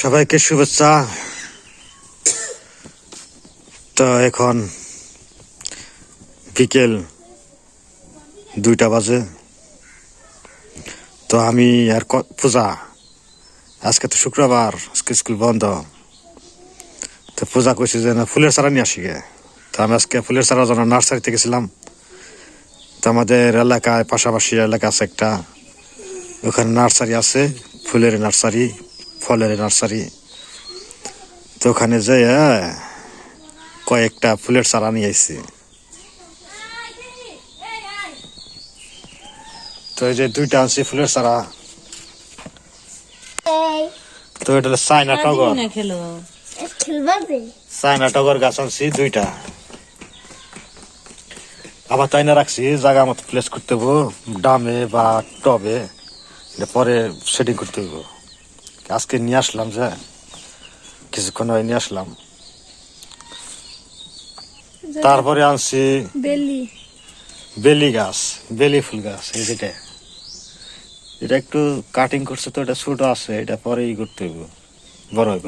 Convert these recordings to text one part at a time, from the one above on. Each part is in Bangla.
সবাইকে শুভেচ্ছা। তো এখন বিকেল দুইটা বাজে। তো আমি আর পূজা, আজকে তো শুক্রবার, আজকে স্কুল বন্ধ। তো পূজা কইছে যে না, ফুলের চারা নিয়ে আসি গে। তো আমি আজকে ফুলের চারার জন্য নার্সারিতে গেছিলাম তো আমাদের এলাকায় পাশাপাশি এলাকা আছে একটা। ওখানে নার্সারি আছে, ফুলের নার্সারি। ফলের নার্সারি। তো ওখানে যেয়ে কয়েকটা ফুলের চারা নিয়ে আইছি। তো এই যে দুইটা আনছি ফুলের চারা। তো এটা চায়না টগর। না খেলো? খেলবা দে চায়না টগর গাছ আনছি দুইটা। আবার তাই না রাখছি জায়গা মতো প্লেস করতে হব ডামে বা টবে। পরে সেটিং করতে হইব। আজকে নিয়ে আসলাম যে কিছুক্ষণ হয় নিয়ে আসলাম। তারপরে আনছি বেলি। বেলি গাছ বেলি ফুল গাছ এই যেটা। এটা একটু কাটিং করছে তো এটা ছোট আছে এটা পরে ই করতে হইব। বড় হইব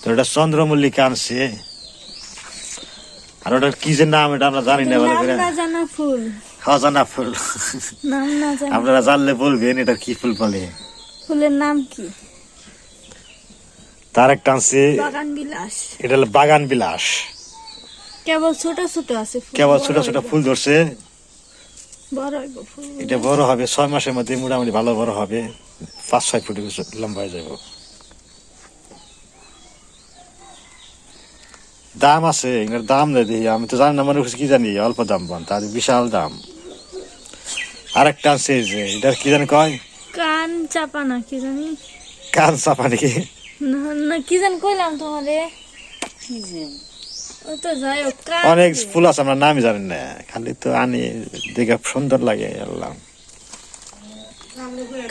তো এটা চন্দ্রমল্লিকা আনছি। আর ওটার কি যে নাম এটা আমরা জানি না ভালো করে। ফুল। অজানা ফুল। আপনারা জানলে বলবেন এটা কি ফুল বলে। ফুলের নাম কি? তার একটা আনছি। বাগান বিলাস। এটা হলো বাগান বিলাস। কেবল ছোট ছোট আছে ফুল কেবল ছোট ছোট ফুল ধরছে। এটা বড় হবে ছয় মাসের মধ্যে মোটামুটি ভালো বড় হবে। পাঁচ ছয় ফুট লম্বা হয়ে যাবে দাম আছে এগুলোর দাম নেই দেখি। আমি তো জানি না মনে করছি কি জানি অল্প দাম পান তার বিশাল দাম। আরেকটা আছে যে এটার কি জানি কয়? কান চাপা না কি জানি? কান চাপা নাকি? না না কি জানি কইলাম তোমারে? কি কান অনেক ফুল আছে আমরা নামই জানি না। খালি তো আনি দেখে সুন্দর লাগে আল্লাহ।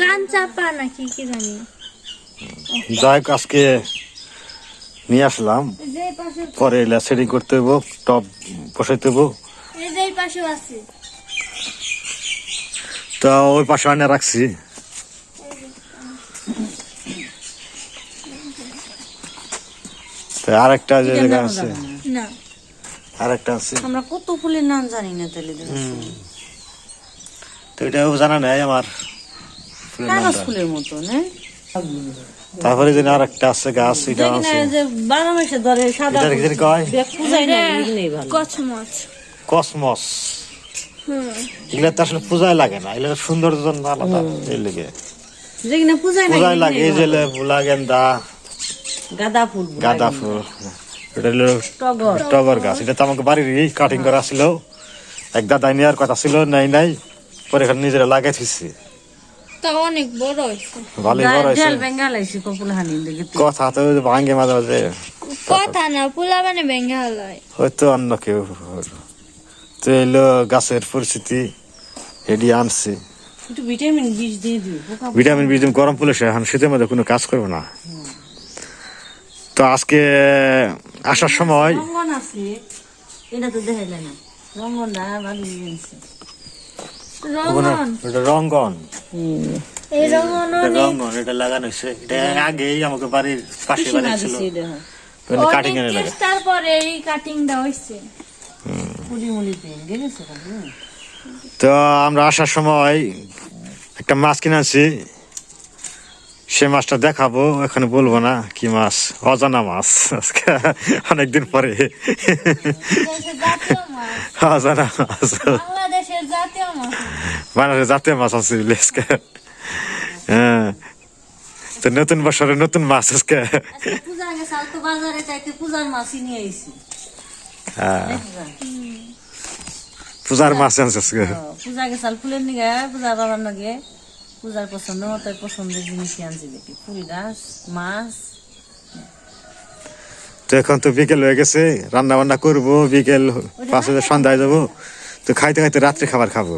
কান চাপা নাকি কি জানি? যাই হোক আজকে নিয়ে আসলাম। পরে এলা সেটিং করতে হইব টপ বসাইতে হইব। তো ওই পাশে আনে রাখছি। তো আরেকটা যে জায়গা আছে। না। আছে। আমরা কত ফুলের নাম জানি না তাহলে তো। এটাও জানা নাই আমার কাগজ ফুলের মতো না? তারপরে যে আরেকটা আছে গাছ এটা আছে। যে বারো মাসে ধরে সাদা কি কয়? কচমচ কসমস। এগুলা তো আসলে পূজায় লাগে না এগুলো সৌন্দর্য জন্য আলাদা এই লেগে। পূজায় লাগে এই যে এগুলোই ভালো। গাঁদা ফুল গাঁদা ফুল। এটা হলো টগর। টগর গাছ। এটা তো আমাকে বাড়ির কাটিং করা ছিল। এক দাদাই নেওয়ার কথা ছিল নাই নাই। পরে এখানে নিজেরা লাগাই অনেক বড় হয়েছে ভালোই বড় হয়েছে দেখে কথা তো ভাঙ্গে মাঝে মাঝে। কথা না পোলা মানে ভেঙে হয়তো অন্য কেউ তো এলো গাছের পরিস্থিতি। এডি আনছি। ভিটামিন বিষ দিয়ে দিই ভিটামিন বি গরম পড়লে এখন শীতের মধ্যে কোনো কাজ করবে না। তো আজকে আসার সময় রঙ্গন এটা তো দেখা না। রঙ্গনটা রঙ্গন। রঙ্গন। এটা লাগানো হয়েছে। এটা আগেই আমাকে বাড়ির পাশে বাড়ি কাটিং লাগে। তারপরে এই তো আমরা আসার সময় একটা মাছ কিনে আনছি সে মাছটা দেখাবো এখানে বলব না কি মাছ অজানা মাছ আজকে অনেকদিন পরে। অজানা মাছ। বাংলাদেশের জাতীয় মাছ। আছে আজকে। হ্যাঁ। তো নতুন বছরে নতুন মাছ আজকে। পূজার হ্যাঁ। পূজার মাছ আনছে আজকে। পূজা গেছে আর ফুলের নিগে পূজা বাবার নগে। পূজার পছন্দ মতো পছন্দের জিনিসই আনছি দেখি ফুল গাছ মাছ তো এখন তো বিকেল হয়ে গেছে রান্না বান্না করব বিকেল পাঁচ হাজার সন্ধ্যায় যাব তো খাইতে খাইতে রাত্রে খাবার খাব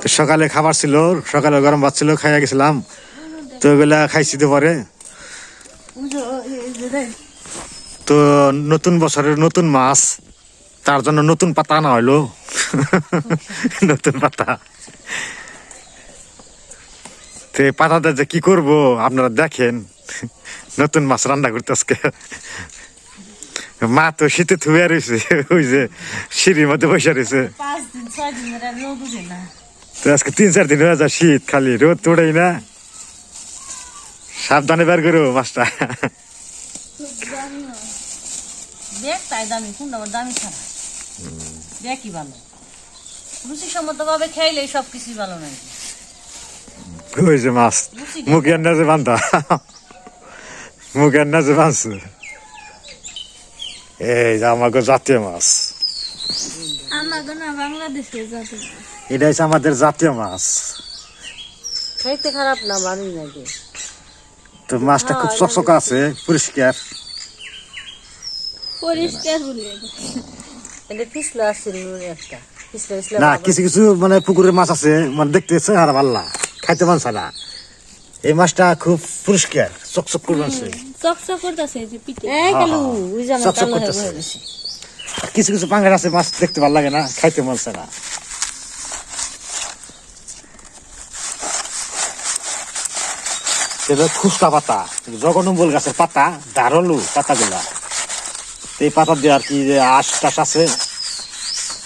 তো সকালে খাবার ছিল সকালে গরম ভাত ছিল খাইয়া গেছিলাম তো ওগুলা খাইছি তো পরে তো নতুন বছরের নতুন মাছ তার জন্য নতুন পাতা না হইল নতুন পাতা তো পাতাটা যে কি করব? আপনারা দেখেন। নতুন মাছ রান্না করতে আজকে। মা তো শীতে থুয়ে রয়েছে ওই যে সিঁড়ির মধ্যে বসে রয়েছে তো আজকে তিন চার দিন হয়ে যায় শীত খালি রোদ তোড়েই না। সাবধানে বের করো মাছটা। দেখ তাই দামি কোনটা দামি ছাড়া। দেখই ভালো। রুচিসম্মত ভাবে খাইলে সব কিছুই ভালো নাকি? ওই যে মাছ বান্ধা বাঁধছে এই যে আমাকে জাতীয় মাছ এটা হচ্ছে আমাদের জাতীয় মাছ খাইতে খারাপ না বাড়ি নাকি তো মাছটা খুব চকচকা আছে পরিষ্কার পরিষ্কার বলে এটা পিছলে আসছিল একটা পিছলে পিছলে না কিছু কিছু মানে পুকুরের মাছ আছে মানে দেখতে চেহারা ভাল্লা খাইতে মানছে না। এই মাছটা খুব পরিষ্কার চকচক করে চকচক করতেছে যে পিঠে। এই গেল ওই জানা চকচক করতেছে। বসে রয়েছে। আর কিছু কিছু পাঙ্গাস আছে মাছ দেখতে ভালো লাগে না খাইতে মানছে না। খুচকা পাতা জগনম্বল গাছের পাতা ধারলু পাতাগুলা। এই পাতা দিয়ে আর কি যে আশ টাস আছে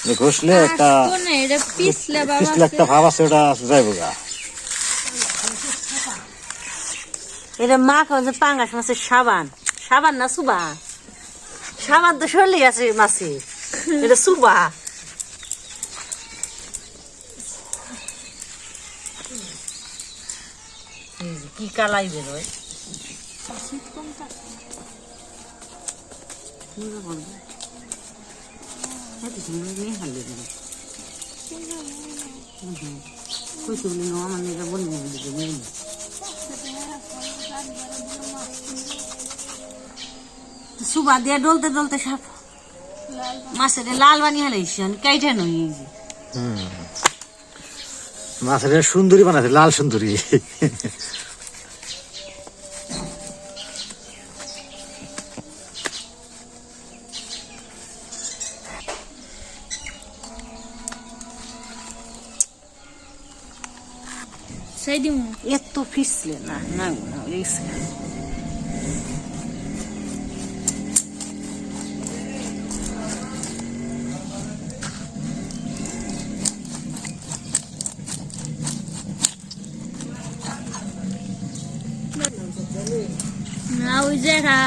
যে ঘষলে একটা কোনে এটা পিছলে বাবা পিছলে একটা ভাব আছে ওটা যাইব গা। এটা মা খাওয়া পাঙ্গাস মাছের সাবান। সাবান না সুবা? সাবান তো শরীরে আছে মাছে। এটা সুবা। কি কালাই বেরোয় সুবা দিয়ে ডলতে ডলতে সাপ মাছের লাল বানিয়ে হেলাইছি কাইটে নই মাছের সুন্দরী বানাছে লাল সুন্দরী। সেই দিম এত ফিসলে না না না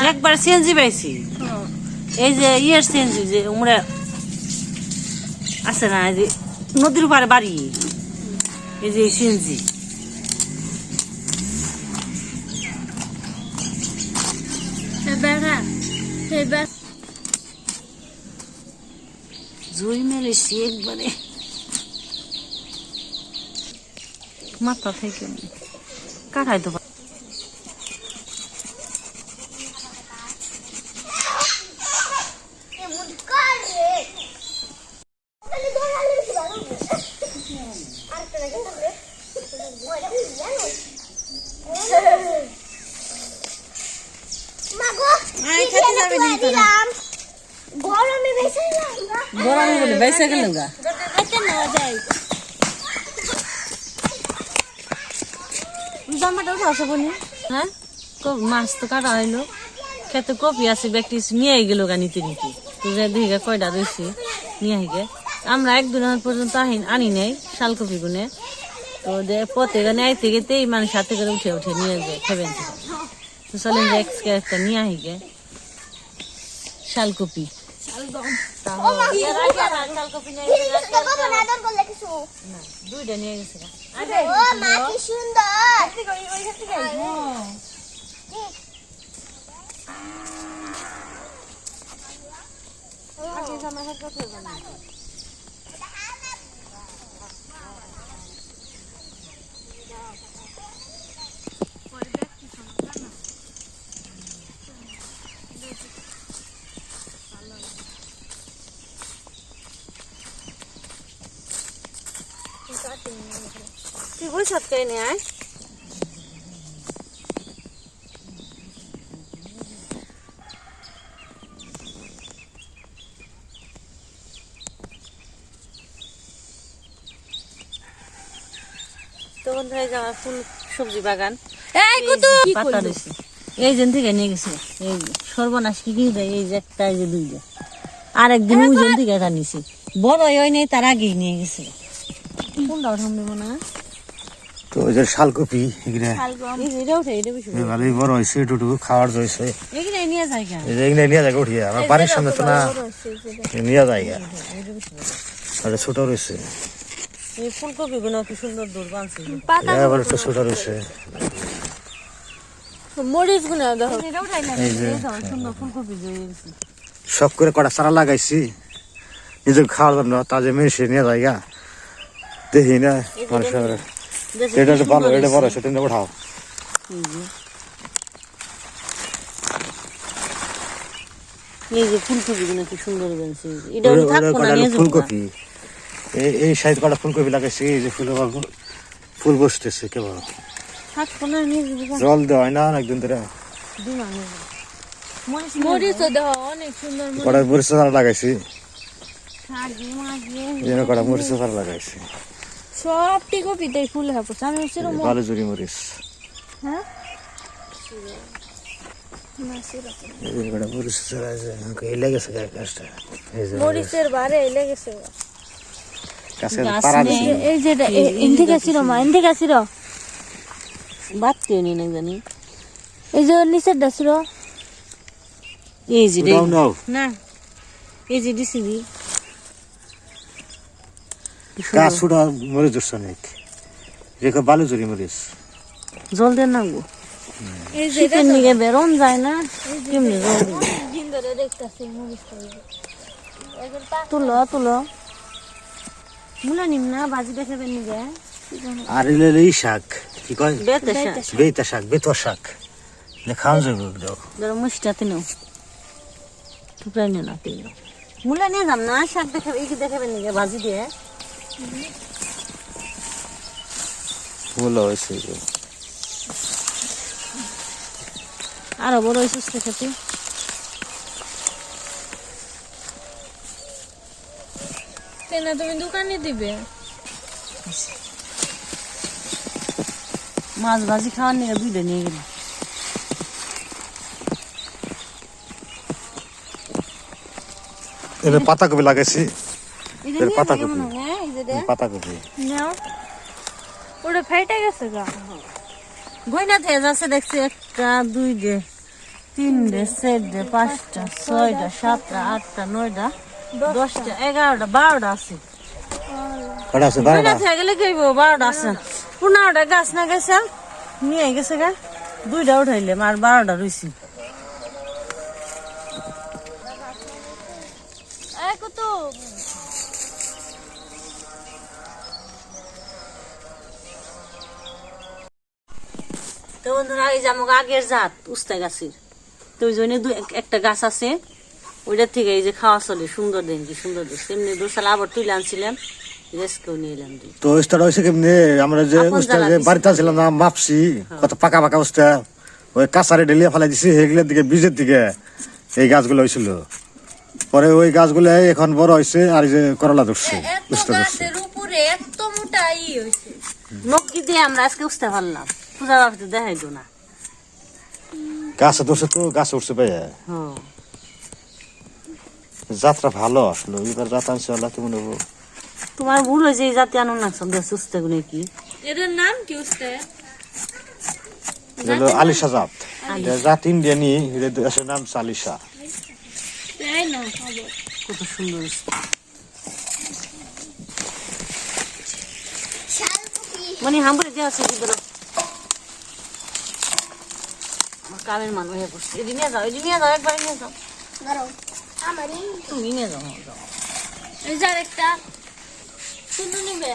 একবার সিএনজি পাইছি। এই যে ইয়ের সিএনজি যে উমরা আছে না এই যে নদীর পারে বাড়ি এই যে সিএনজি জুই মেলেছি একবারে। মাথা থেকে। কাটাই তো পা- গরমে বেশি না গরমে বলে বাইসা গা হ্যাঁ মাছ তো কাটা হইল খেতে কপি আছে ব্যক্তি নিয়ে গেল গা নিতে কয়টা রয়েছে নিয়ে আহিগে আমরা একদিন পর্যন্ত আহি- আনি নাই শালকপি গুনে তো পথে গানে আইতে গেতে এই মানুষ হাতে করে উঠে উঠে নিয়ে যায় খেবেন তো চলেন যে একটা নিয়ে আহিগে শালকপি দুইটা নিয়ে গেছে গা। ও মা কি সুন্দর তুই বই কে নিয়ে আয়। তো বন্ধুরা এই আমার ফুল সবজি বাগান। এই কুতু পাতা করলি? এই যেন থেকে নিয়ে গেছে। এই সর্বনাশ কি কি দেয়? এই যে একটা এই যে দুইটা। আর একদিন ওজন থেকে এটা নিছি। বড় হয় নাই তার আগেই নিয়ে গেছে। কোনটা উঠাম দেবো না তো ওই যে শালকপি এগুলা। এই যে এটা বেশি ভালোই বড় হয়েছে এটুকু খাওয়ার জয়েছে এগুলো নিয়ে যে নিয়ে যায় উঠিয়ে আমার বাড়ির সামনে তো না নিয়ে যায় গা। আর ছোট রয়েছে। এই ফুলকপি গুলো কি সুন্দর দূর বানছে। পাতা এবার একটু ছোট রয়েছে। মরিচগুলো দেখো এই যে সুন্দর ফুলকপি সব করে কটা চারা লাগাইছি। নিজের খাওয়ার জন্য তাজে মেশে নিয়ে যায় গা। দেখি না মানুষের এটা তো ভালো এটা বড় হয়েছে তুমি উঠাও ফুলকপি নিয়ে এই এই সাইড কটা ফুলকপি লাগাইছি এই যে ফুলের ফুল বসতেছে কেবল নিয়ে জল দেওয়া হয় না একদিন ধরে দিমা নিয়ে যাব মরিচ মরিচ অনেক সুন্দর মরিচ কটা মরিচ চারা লাগাইছি কটা মরিচ লাগাইছি সবটি কপিতে ফুল হবে আমি সেরকম ভালো জুড়ি মরিচ। হ্যাঁ? এই যে কটা মরিচ চারা আছে আমাকে এই লেগেছে গায়ে গাছটা। এই যে মরিচের বারে লেগেছে গাছে গাছ পাড়া নেই। দিছে। এই যেটা ইন্দিকা ছিল মা ইন্দিকা ছিল বাদ কেউ নেই না জানি। এই যে নিচেরটা ছিল এই যে না এই যে দিছিবি গাছ ছুটা মরিচ ধরছে অনেক রেখে বালু জুড়ি মরিচ? জল দেন না গো। শীতের নিগে বেরোন যায় না কেমনি জল তুলো তুলো। মুলা নিম না বাজি দেখাবেন নিগে। আর এলে এই শাক কি কয়? বেতে শাক। বেতুয়া শাক। এটা খাওয়া যাবে ধরো মুষ্টাতে নাও। টুকরাই নে না তেল মুলা নিয়ে যাম না শাক দেখাবে এই কি দেখাবেন নিগে ভাজি দিয়ে। মূল্য হয়েছে। আরও বড় হয়েছিস দেখাতে না তুমি দোকানে দিবে? মাছ ভাজি খাওয়ার নিয়ে দুইটা নিয়ে গেলাম। এবার পাতাকপি লাগাইছি। এটা এর নিয়ে পাতা কপি। নাও। ওটা ফেটে গেছে গা। গয়না থেকে যাচ্ছে দেখছি একটা দুইটে তিনটে চারটে পাঁচটা ছয়টা সাতটা আটটা নয়টা দশটা এগারোটা বারোটা আছে। কটা আছে? বারোটা? থেকে গেলে কইব বারোটা আছে। পনেরোটা গাছ না গেছে? নিয়ে গেছে গা। দুইটা উঠাইলে আর বারোটা রয়েছি তো বন্ধুরা এই যে আমাকে আগের জাত উস্তা গাছের। তো ওই জন্য একটা গাছ আছে ওইটার থেকে এই যে খাওয়া চলে সুন্দর দেন কি সুন্দর এমনি দোসাল আবার তুলে আনছিলাম রেস্কেও নিয়ে এলাম দুই। তো স্টার হয়েছে কেমনি? আমরা যে উস্তা যে বাড়িতে ছিলাম না মাপছি কত পাকা পাকা উস্তা ওই কাঁচারে ঢেলিয়ে ফেলাই দিছি সেগুলোর দিকে বীজের দিকে এই গাছগুলো হয়েছিল। পরে ওই গাছগুলো এখন বড় হয়েছে আর এই যে করলা ধরছে এত উস্তা ধরছে। উপরে এত মোটা ই হয়েছে। নক্কি দিয়ে আমরা আজকে উঠতে পারলাম পূজা বাড়িতে দেখাই দো না। গাছে ধরছে তো গাছে উঠছে ভাই হ্যাঁ যাত্রা ভালো আসলো এবার যাত্রা আনছে আল্লাহ তুমি নেব তোমার ভুল হয়েছে এই জাতি আনো না সন্ধ্যা সুস্থ গুনে কি? এটার নাম কি উস্তে? হলো আলিশা জাত। জাত ইন্ডিয়ানি দেশের নাম আলিশা। কত সুন্দর মানে হাম্বরে দেওয়া আছে কি ধরো আমার কামের মানুষ হয়ে পড়ছে নিয়ে যাও এদিকে নিয়ে যাও একবার নিয়ে যাও। আমারই। তুমি নিয়ে যাও। এই যার একটা শুনু নিবে।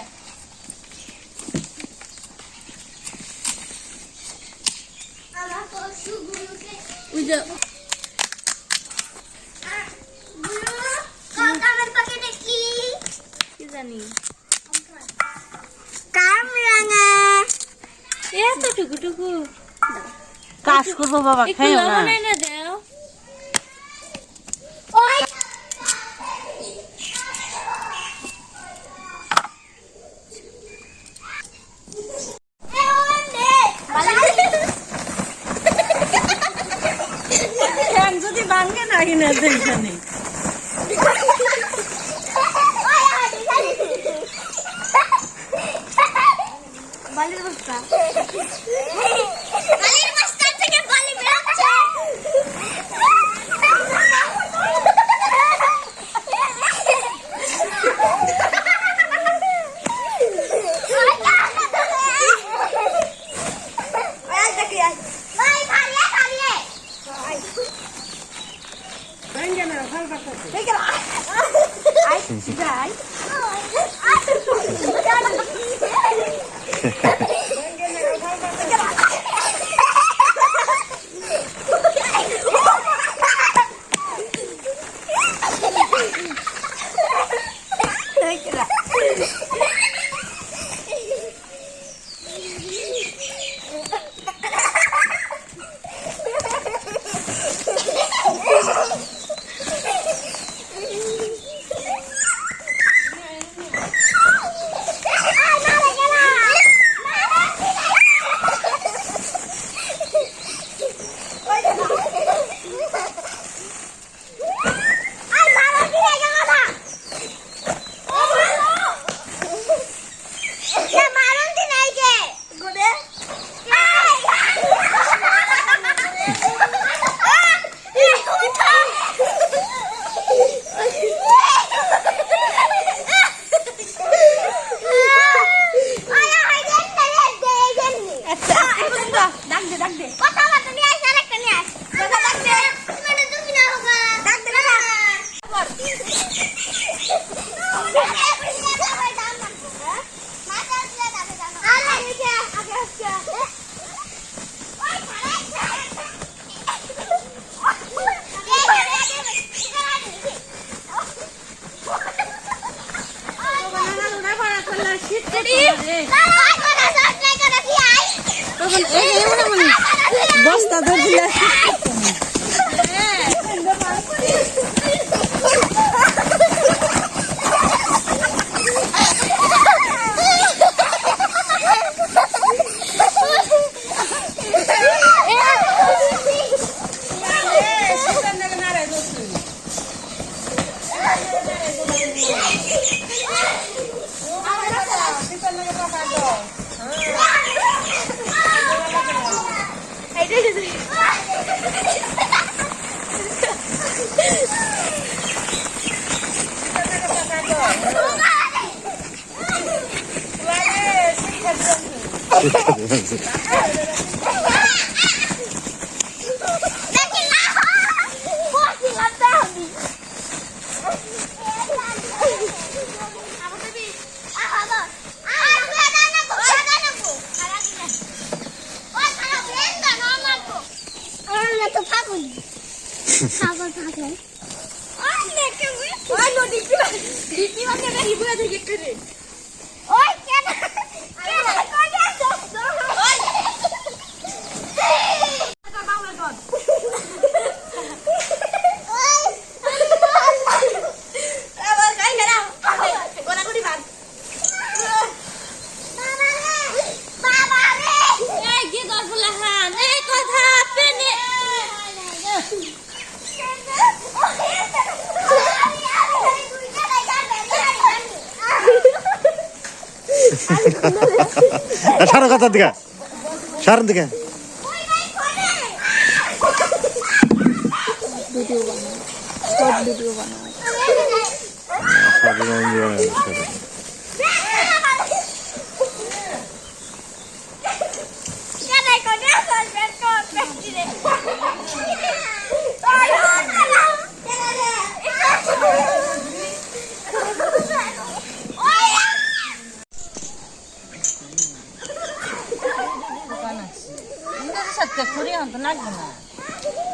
জানি। কামরাঙা। এত টুকু টুকু। কাজ করব বাবা খাইও না। Vai. বস্তা ধরে দিলে 哈哈哈哈哈哈 সারো কথার দিকে। সারের দিকে। ভিডিও বানায় ভিডিও বানায়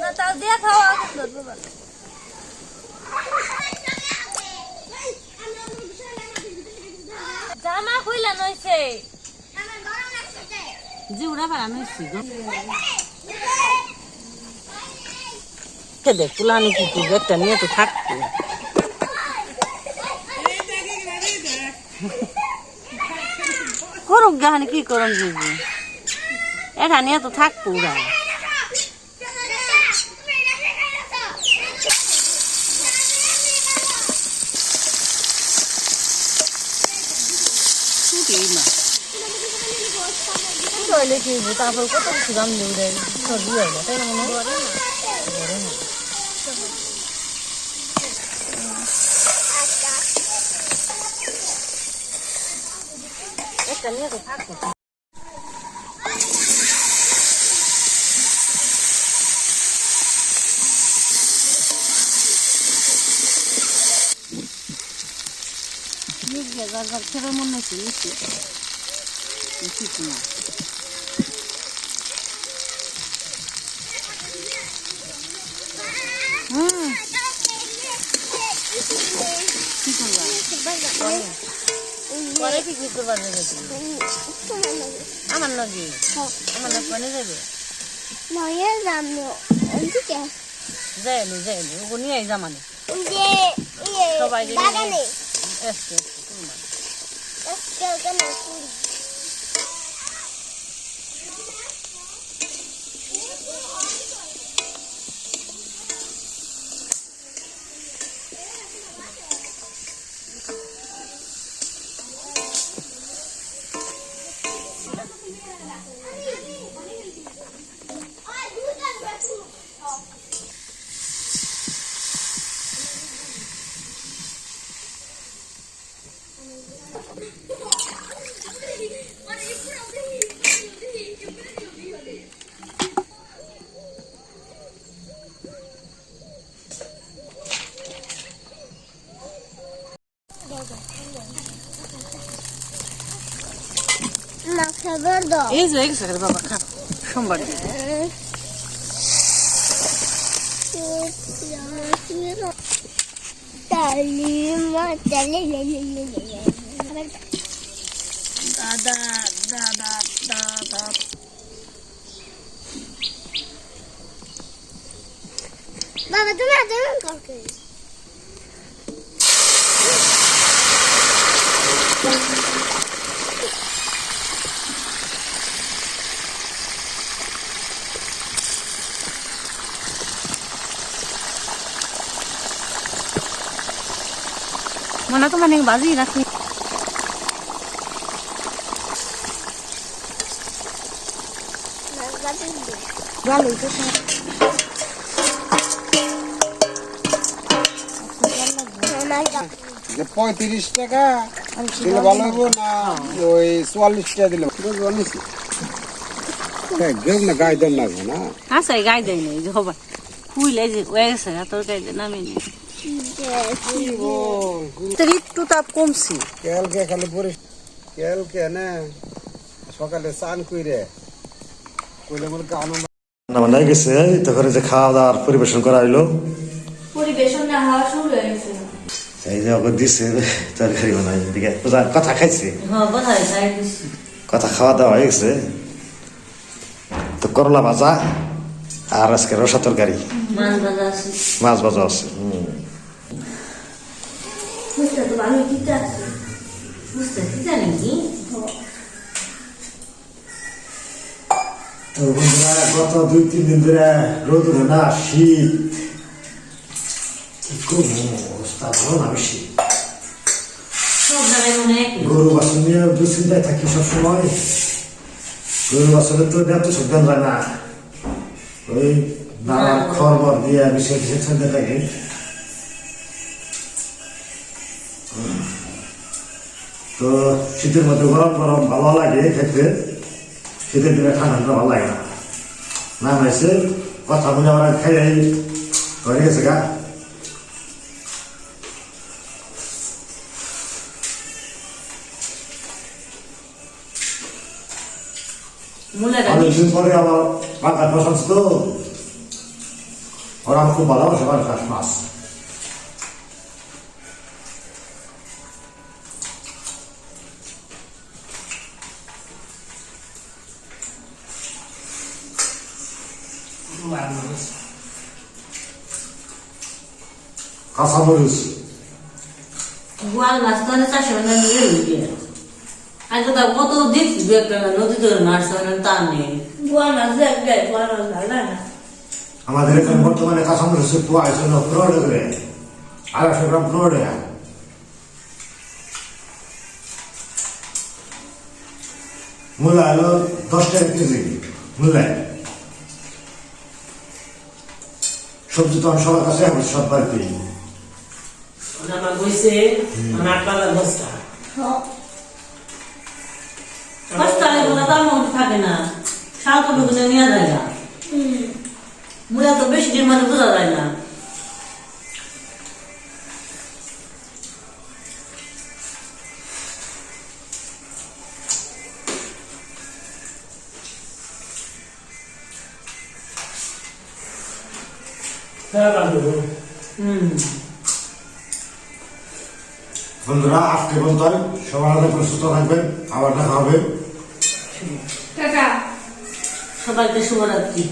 না তাও দিয়ে খাওয়া ধরবো জামা খুইলা নইছে। জি উড়া পারা নইছি গো। দেখ পুলানি কি তুই একটা নিয়ে তো থাকতো। করুক গাহানি কি করুন জিজি এটা নিয়ে তো থাকতো উড়া। খাইলে কি তারপর কত কিছু দাম দিয়ে দেয়? সর্দি হয় না তাই না মনে হয়? একটা নিয়ে কি করবা পরে কি করতে পারবে নাকি? আমার নাকি? আমার নাকি পানি যাবে নয়ের দাম ওদিকে। যায়নি যায়নি ওগো নিয়ে আই জামানে। যে ইয়ে সবাই বাগানে কেন কুড়ি মা খাবার দাও এই যে গেছে রে বাবা খা সোমবার Talima, talima, দাদা দাদা দাদা বাবা তুমি মনে তো মানে বাজি যে পঁয়ত্রিশ টাকা দিলে ভালো হব না? ওই চুয়াল্লিশ টাকা দিলে চুয়াল্লিশ না গায়ে দেন লাগবে না আচ্ছা গাই দেয় না এই যে হবা কুইলে যে ওয়ে গেছে তোর গাই দে নামে নি একটু তাপ কমছি। কেলকে খালি পরিস কেলকে না সকালে স্নান কইরে। কইলে বলে গানো রান্না গেছে তো ঘরে যে খাওয়া দাওয়ার পরিবেশন করা হইল। পরিবেশন না হওয়া শুরু হয়ে গেছে। এই যে ওকে দিছে তরকারি বানাই এদিকে। পূজা কথা খাইছে? হ্যাঁ কথা খাওয়া দাওয়া হয়ে গেছে। তো করলা ভাজা আর আজকে রসা তরকারি। মাছ ভাজা আছে। মাছ ভাজা আছে হুম। বুঝতে তো ভালো দিতে আছে বুঝতে কি জানি তো বন্ধুরা গত দুই তিন দিন ধরে রোদ উঠে না শীত কি করব অবস্থা ভালো না বেশি। গরু বাছুর নিয়ে দুশ্চিন্তায় থাকি সবসময় গরু বাছুরের তো দেখ তো সুবিধা হয় না ওই নানান খড় দিয়ে বিষয় বিষয় ছেড়ে থাকে তো শীতের মধ্যে গরম গরম ভালো লাগে খেতে। শীতের দিনে ঠান্ডা ভালো লাগে না। না হয়েছে কথা বলে আমরা খাই হয়ে গেছে গা? অনেকদিন পরে আমার বাংলা প্রশংস তো ওরা খুব ভালোবাসে মাছ। কাঁচামরিচ গোয়াল মাছ তো তো কত দেখছি দু একটা নদী মাছ ধরে তা নেই গোয়া মাছ দেখ গায়ে মাছ ভালো না আমাদের এখানে বর্তমানে কাঁচামরিচ পোয়া আছে না পুরোটা করে আড়াইশো গ্রাম মূলা হলো দশ টাকা কেজি মূলায় সবজি তো আমি সবার কাছে সব বাড়িতেই আমার বইছে আমার পাতা বস্তা বস্তা এগুলো তার মধ্যে থাকে না শাক বেগুনে নেওয়া যায় না মূলা তো বেশি দিন মানে বোঝা যায় না হ্যাঁ হুম বন্ধুরা আজকে পর্যন্ত সবার অনেক সুস্থ থাকবেন। আবার দেখা হবে। সবাইকে শুভরাত্রি।